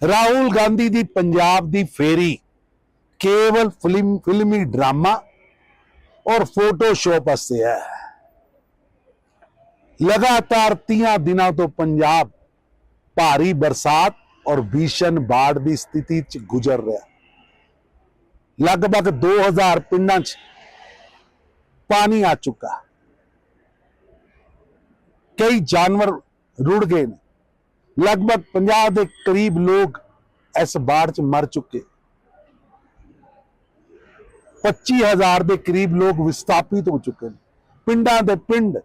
ਰਾਹੁਲ ਗਾਂਧੀ ਦੀ ਪੰਜਾਬ ਦੀ ਫੇਰੀ ਕੇਵਲ ਫਿਲਮ ਫਿਲਮੀ ਡਰਾਮਾ ਔਰ ਫੋਟੋ ਸ਼ੋਅ ਵਾਸਤੇ ਹੈ ਲਗਾਤਾਰ 30 ਦਿਨਾਂ ਤੋਂ ਪੰਜਾਬ ਭਾਰੀ ਬਰਸਾਤ ਔਰ ਭੀਸ਼ਣ ਬਾੜ ਦੀ ਸਥਿਤੀ ਚ ਗੁਜ਼ਰ ਰਿਹਾ ਲਗਭਗ 2000 ਪਿੰਡਾਂ ਚ ਪਾਣੀ ਆ ਚੁੱਕਾ ਕਈ ਜਾਨਵਰ ਰੁੜ ਗਏ ਨੇ ਲਗਭਗ 50 ਦੇ ਕਰੀਬ ਲੋਕ ਇਸ ਬਾੜ ਚ ਮਰ ਚੁੱਕੇ 25000 ਦੇ ਕਰੀਬ ਲੋਕ ਵਿਸਥਾਪਿਤ ਹੋ ਚੁੱਕੇ ਨੇ ਪਿੰਡਾਂ ਦੇ ਪਿੰਡ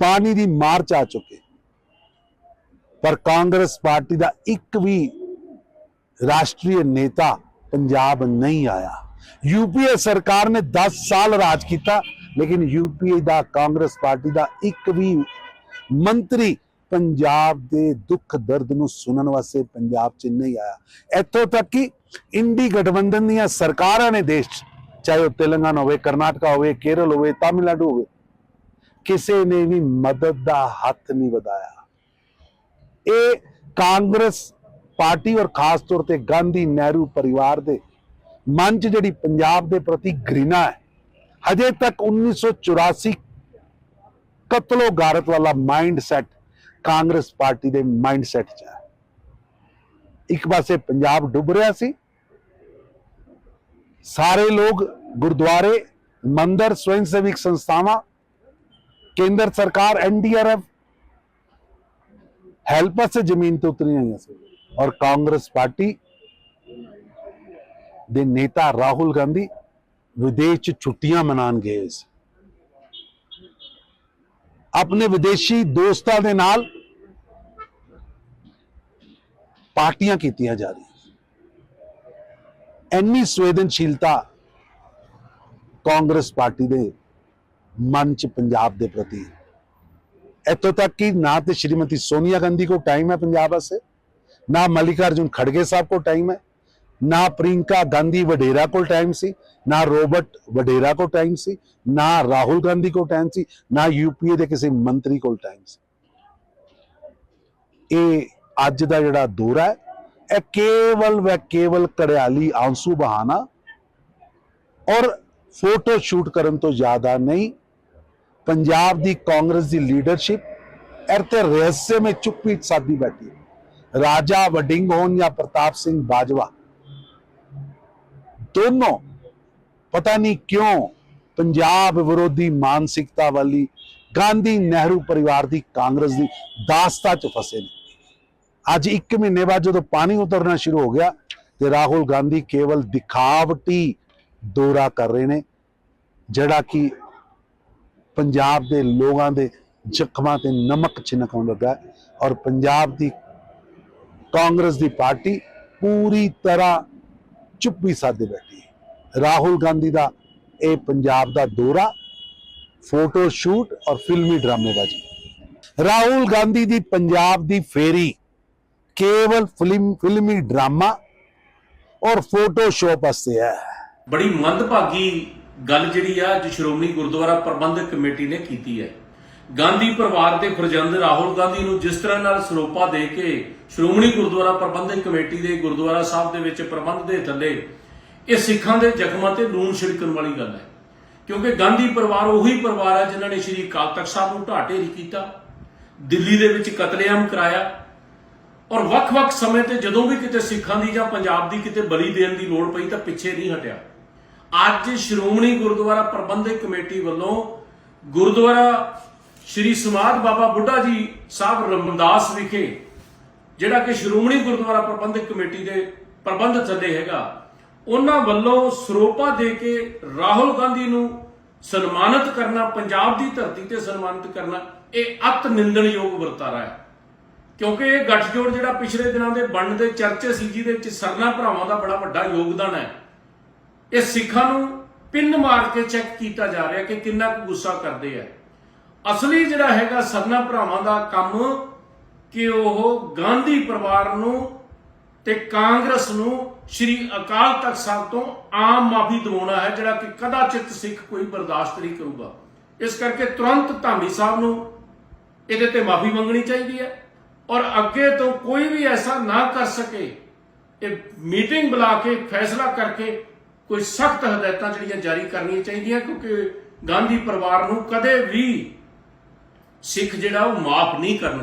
ਪਾਣੀ ਦੀ ਮਾਰ ਚ ਆ ਚੁੱਕੇ ਪਰ ਕਾਂਗਰਸ ਪਾਰਟੀ ਦਾ ਇੱਕ ਵੀ ਰਾਸ਼ਟਰੀ ਨੇਤਾ ਪੰਜਾਬ ਨਹੀਂ ਆਇਆ ਯੂਪੀਏ ਸਰਕਾਰ ਨੇ 10 ਸਾਲ ਰਾਜ ਕੀਤਾ ਲੇਕਿਨ ਯੂਪੀਏ ਦਾ ਕਾਂਗਰਸ ਪਾਰਟੀ ਦਾ ਇੱਕ ਵੀ ਮੰਤਰੀ ਪੰਜਾਬ ਦੇ ਦੁੱਖ ਦਰਦ ਨੂੰ ਸੁਣਨ ਵਾਸਤੇ ਪੰਜਾਬ 'ਚ ਨਹੀਂ ਆਇਆ। ਇੱਥੋਂ ਤੱਕ ਕਿ ਇੰਡੀ ਗਠਬੰਧਨ ਦੀਆਂ ਸਰਕਾਰਾਂ ਨੇ ਦੇਸ਼ 'ਚ, ਚਾਹੇ ਉਹ ਤੇਲੰਗਾਨਾ ਹੋਵੇ, ਕਰਨਾਟਕਾ ਹੋਵੇ, ਕੇਰਲ ਹੋਵੇ, ਤਾਮਿਲਨਾਡੂ ਹੋਵੇ, ਕਿਸੇ ਨੇ ਵੀ ਮਦਦ ਦਾ ਹੱਥ ਨਹੀਂ ਵਧਾਇਆ। ਇਹ ਕਾਂਗਰਸ ਪਾਰਟੀ ਔਰ ਖਾਸ ਤੌਰ ਤੇ ਗਾਂਧੀ ਨਹਿਰੂ ਪਰਿਵਾਰ ਦੇ ਮਨ 'ਚ ਜਿਹੜੀ ਪੰਜਾਬ ਦੇ ਪ੍ਰਤੀ ਘ੍ਰਿਣਾ ਹੈ, ਹਜੇ ਤੱਕ 1984 ਕਤਲੋ ਗਾਰਤ ਵਾਲਾ ਮਾਈਂਡ ਸੈਟ ਕਾਂਗਰਸ ਪਾਰਟੀ ਦੇ ਮਾਈਂਡ ਸੈਟ 'ਚ ਹੈ ਇੱਕ ਪਾਸੇ ਪੰਜਾਬ ਡੁੱਬ ਰਿਹਾ ਸੀ। ਸਾਰੇ ਲੋਕ ਗੁਰਦੁਆਰੇ, ਮੰਦਰ ਸਵੈਂ ਸੇਵਕ ਸੰਸਥਾਵਾਂ, ਕੇਂਦਰ ਸਰਕਾਰ ਐਨਡੀਆਰਐਫ ਹੈਲਪ ਸੇ ਜ਼ਮੀਨ ਤੋਂ ਉਤਰੀਆਂ ਹੋਈਆਂ ਸੀ ਔਰ ਕਾਂਗਰਸ ਪਾਰਟੀ ਦੇ ਨੇਤਾ ਰਾਹੁਲ ਗਾਂਧੀ ਵਿਦੇਸ਼ ਚ ਛੁੱਟੀਆਂ ਮਨਾਉਣ ਗਏ ਸੀ। ਆਪਣੇ ਵਿਦੇਸ਼ੀ ਦੋਸਤਾਂ ਦੇ ਨਾਲ ਪਾਰਟੀਆਂ ਕੀਤੀਆਂ ਜਾ ਰਹੀਆਂ। ਇੰਨੀ ਸੰਵੇਦਨਸ਼ੀਲਤਾ ਕਾਂਗਰਸ ਪਾਰਟੀ ਦੇ ਮਨ ਚ ਪੰਜਾਬ ਦੇ ਪ੍ਰਤੀ। ਇੱਥੋਂ ਤੱਕ ਕਿ ਨਾ ਤੇ ਸ਼੍ਰੀਮਤੀ ਸੋਨੀਆ ਗਾਂਧੀ ਕੋ ਟਾਈਮ ਹੈ ਪੰਜਾਬ ਵਾਸਤੇ, ਨਾ ਮਲਿਕਾਰਜੁਨ ਖੜਗੇ ਸਾਹਿਬ ਕੋ ਟਾਈਮ ਹੈ, ਨਾ ਪ੍ਰਿੰਕਾ ਗਾਂਧੀ ਵਡੇਰਾ ਕੋਲ ਟਾਈਮ ਸੀ, ਨਾ ਰੋਬਰਟ ਵਡੇਰਾ ਕੋਲ ਟਾਈਮ ਸੀ, ਨਾ ਰਾਹੁਲ ਗਾਂਧੀ ਕੋਲ ਟਾਈਮ ਸੀ, ਨਾ ਯੂਪੀਏ ਦੇ ਕਿਸੇ ਮੰਤਰੀ ਕੋਲ ਟਾਈਮ ਸੀ। ਇਹ ਅੱਜ ਦਾ ਜਿਹੜਾ ਦੌਰਾ ਹੈ, ਇਹ ਕੇਵਲ ਵੈ ਕੇਵਲ ਕੜਿਆਲੀ ਆਂਸੂ ਬਹਾਨਾ ਔਰ ਫੋਟੋ ਸ਼ੂਟ ਕਰਨ ਤੋਂ ਜ਼ਿਆਦਾ ਨਹੀਂ, ਪੰਜਾਬ ਦੀ ਕਾਂਗਰਸ ਦੀ ਲੀਡਰਸ਼ਿਪ ਤੇ ਰਹੱਸੇ ਰਹੱਸਮय ਚੁੱਪੀ ਸਾਦੀ ਬੈਠੀ ਹੈ। ਰਾਜਾ ਵਡਿੰਗ ਹੋਣ ਜਾਂ ਪ੍ਰਤਾਪ ਸਿੰਘ ਬਾਜਵਾ, ਦੋਨੋਂ ਪਤਾ ਨਹੀਂ ਕਿਉਂ ਪੰਜਾਬ ਵਿਰੋਧੀ ਮਾਨਸਿਕਤਾ ਵਾਲੀ ਗਾਂਧੀ ਨਹਿਰੂ ਪਰਿਵਾਰ ਦੀ ਕਾਂਗਰਸ ਦੀ ਦਾਸਤਾ ਚ ਫਸੇ ਨੇ ਅੱਜ 1 ਮਹੀਨੇ ਬਾਅਦ ਜਦੋਂ ਪਾਣੀ ਉਤਰਨਾ ਸ਼ੁਰੂ ਹੋ ਗਿਆ ਤੇ ਰਾਹੁਲ ਗਾਂਧੀ ਕੇਵਲ ਦਿਖਾਵਟੀ ਦੌਰਾ ਕਰ ਰਹੇ ਨੇ, ਜਿਹੜਾ ਕਿ ਪੰਜਾਬ ਦੇ ਲੋਕਾਂ ਦੇ ਜ਼ਖਮਾਂ ਤੇ ਨਮਕ ਛਿਣਕਾਉਣ ਲੱਗਾ ਔਰ ਪੰਜਾਬ ਦੀ ਕਾਂਗਰਸ ਦੀ ਪਾਰਟੀ ਪੂਰੀ ਤਰ੍ਹਾਂ ਚੁੱਪੀ ਸਾਦੇ ਬੈਠੀ ਹੈ। ਰਾਹੁਲ ਗਾਂਧੀ ਦਾ ਇਹ ਪੰਜਾਬ ਦਾ ਦੌਰਾ, ਫੋਟੋ ਸ਼ੂਟ ਔਰ ਫਿਲਮੀ ਡਰਾਮੇਬਾਜ਼ੀ। ਰਾਹੁਲ ਗਾਂਧੀ ਦੀ ਪੰਜਾਬ ਦੀ ਫੇਰੀ ਕੇਵਲ ਫਿਲਮ ਫਿਲਮੀ ਡਰਾਮਾ ਔਰ ਫੋਟੋ ਵਾਸਤੇ ਹੈ ਬੜੀ ਮੰਦਭਾਗੀ ਗੱਲ ਜਿਹੜੀ ਆ ਜੋ ਸ਼੍ਰੋਮਣੀ ਗੁਰਦੁਆਰਾ ਪ੍ਰਬੰਧਕ ਕਮੇਟੀ ਨੇ ਕੀਤੀ ਹੈ ਗਾਂਧੀ ਪਰਿਵਾਰ ਦੇ ਫਰਜ਼ੰਦ ਰਾਹੁਲ ਗਾਂਧੀ ਨੂੰ ਜਿਸ ਤਰ੍ਹਾਂ ਨਾਲ ਸਰੋਪਾ ਦੇ ਕੇ ਸ਼੍ਰੋਮਣੀ ਗੁਰਦੁਆਰਾ ਪ੍ਰਬੰਧਕ ਕਮੇਟੀ ਦੇ ਗੁਰਦੁਆਰਾ ਸਾਹਿਬ ਦੇ ਵਿੱਚ ਪ੍ਰਬੰਧ ਦੇ ਥੱਲੇ ਇਹ ਸਿੱਖਾਂ ਦੇ ਜ਼ਖਮਾਂ ਤੇ ਲੂਣ ਛਿੜਕਣ ਵਾਲੀ ਗੱਲ ਹੈ ਕਿਉਂਕਿ ਗਾਂਧੀ ਪਰਿਵਾਰ ਉਹੀ ਪਰਿਵਾਰ ਹੈ ਜਿਨ੍ਹਾਂ ਨੇ ਸ਼੍ਰੀ ਅਕਾਲ ਤਖਤ ਸਾਹਿਬ ਨੂੰ ਢਾਟੇ ਢੇਰੀ ਕੀਤਾ ਦਿੱਲੀ ਦੇ ਵਿੱਚ ਕਤਲੇਆਮ ਕਰਾਇਆ ਔਰ ਵੱਖ-ਵੱਖ ਸਮੇਂ ਤੇ ਜਦੋਂ ਵੀ ਕਿਤੇ ਸਿੱਖਾਂ ਦੀ ਜਾਂ ਪੰਜਾਬ ਦੀ ਕਿਤੇ ਬਲੀ ਦੇਣ ਦੀ ਲੋੜ ਪਈ ਤਾਂ ਪਿੱਛੇ ਨਹੀਂ ਹਟਿਆ। ਅੱਜ ਸ਼੍ਰੋਮਣੀ ਗੁਰਦੁਆਰਾ ਪ੍ਰਬੰਧਕ ਕਮੇਟੀ ਵੱਲੋਂ ਗੁਰਦੁਆਰਾ ਸ਼੍ਰੀ ਸਮਾਧ ਬਾਬਾ ਬੁੱਢਾ ਜੀ ਸਾਹਿਬ ਰਮਦਾਸ ਵਿਖੇ, ਜਿਹੜਾ ਕਿ ਸ਼੍ਰੋਮਣੀ ਗੁਰਦੁਆਰਾ ਪ੍ਰਬੰਧਕ ਕਮੇਟੀ ਦੇ ਪ੍ਰਬੰਧ ਥੱਲੇ ਹੈਗਾ, ਉਹਨਾਂ ਵੱਲੋਂ ਸਰੋਪਾ ਦੇ ਕੇ ਰਾਹੁਲ ਗਾਂਧੀ ਨੂੰ ਸਨਮਾਨਿਤ ਕਰਨਾ, ਪੰਜਾਬ ਦੀ ਧਰਤੀ ਤੇ ਸਨਮਾਨਿਤ ਕਰਨਾ, ਇਹ ਅਤ ਨਿੰਦਣਯੋਗ ਵਰਤਾਰਾ ਹੈ। ਕਿਉਂਕਿ ਇਹ ਗੱਠਜੋੜ ਜਿਹੜਾ ਪਿਛਲੇ ਦਿਨਾਂ ਦੇ ਬਣਨ ਦੇ ਚਰਚੇ ਸੀ, ਜਿਹਦੇ ਵਿੱਚ ਸਰਨਾ ਭਰਾਵਾਂ ਦਾ ਬੜਾ ਵੱਡਾ ਯੋਗਦਾਨ ਹੈ। ਇਹ ਸਿੱਖਾਂ ਨੂੰ ਪਿੰਨ ਮਾਰ ਕੇ ਚੈੱਕ ਕੀਤਾ ਜਾ ਰਿਹਾ ਕਿ ਕਿੰਨਾ ਕੁ ਗੁੱਸਾ ਕਰਦੇ ਆ। ਅਸਲੀ ਜਿਹੜਾ ਹੈਗਾ ਸਰਨਾ ਭਰਾਵਾਂ ਦਾ ਕੰਮ ਕਿ ਉਹ ਗਾਂਧੀ ਪਰਿਵਾਰ ਨੂੰ ਤੇ ਕਾਂਗਰਸ ਨੂੰ ਸ਼੍ਰੀ ਅਕਾਲ ਤਖਤ ਸਾਹਿਬ ਤੋਂ ਆਮ ਮਾਫੀ ਦਿਵਾਉਣਾ ਹੈ, ਜਿਹੜਾ ਕਿ ਕਦਾਚਿਤ ਸਿੱਖ ਕੋਈ ਬਰਦਾਸ਼ਤ ਨਹੀਂ ਕਰੂਗਾ। ਇਸ ਕਰਕੇ ਤੁਰੰਤ ਧਾਮੀ ਸਾਹਿਬ ਨੂੰ ਇਹਦੇ ਤੇ ਮਾਫੀ ਮੰਗਣੀ ਚਾਹੀਦੀ ਹੈ। ਔਰ ਅੱਗੇ ਤੋਂ ਕੋਈ ਵੀ ਐਸਾ ਨਾ ਕਰ ਸਕੇ, ਇਹ ਮੀਟਿੰਗ ਬੁਲਾ ਕੇ, ਫੈਸਲਾ ਕਰਕੇ ਕੋਈ ਸਖਤ ਹਦਾਇਤਾਂ ਜਿਹੜੀਆਂ ਜਾਰੀ ਕਰਨੀਆਂ ਚਾਹੀਦੀਆਂ, ਕਿਉਂਕਿ ਗਾਂਧੀ ਪਰਿਵਾਰ ਨੂੰ ਕਦੇ ਵੀ ਸਿੱਖ ਜਿਹੜਾ ਉਹ ਮਾਫ ਨਹੀਂ ਕਰਨਾ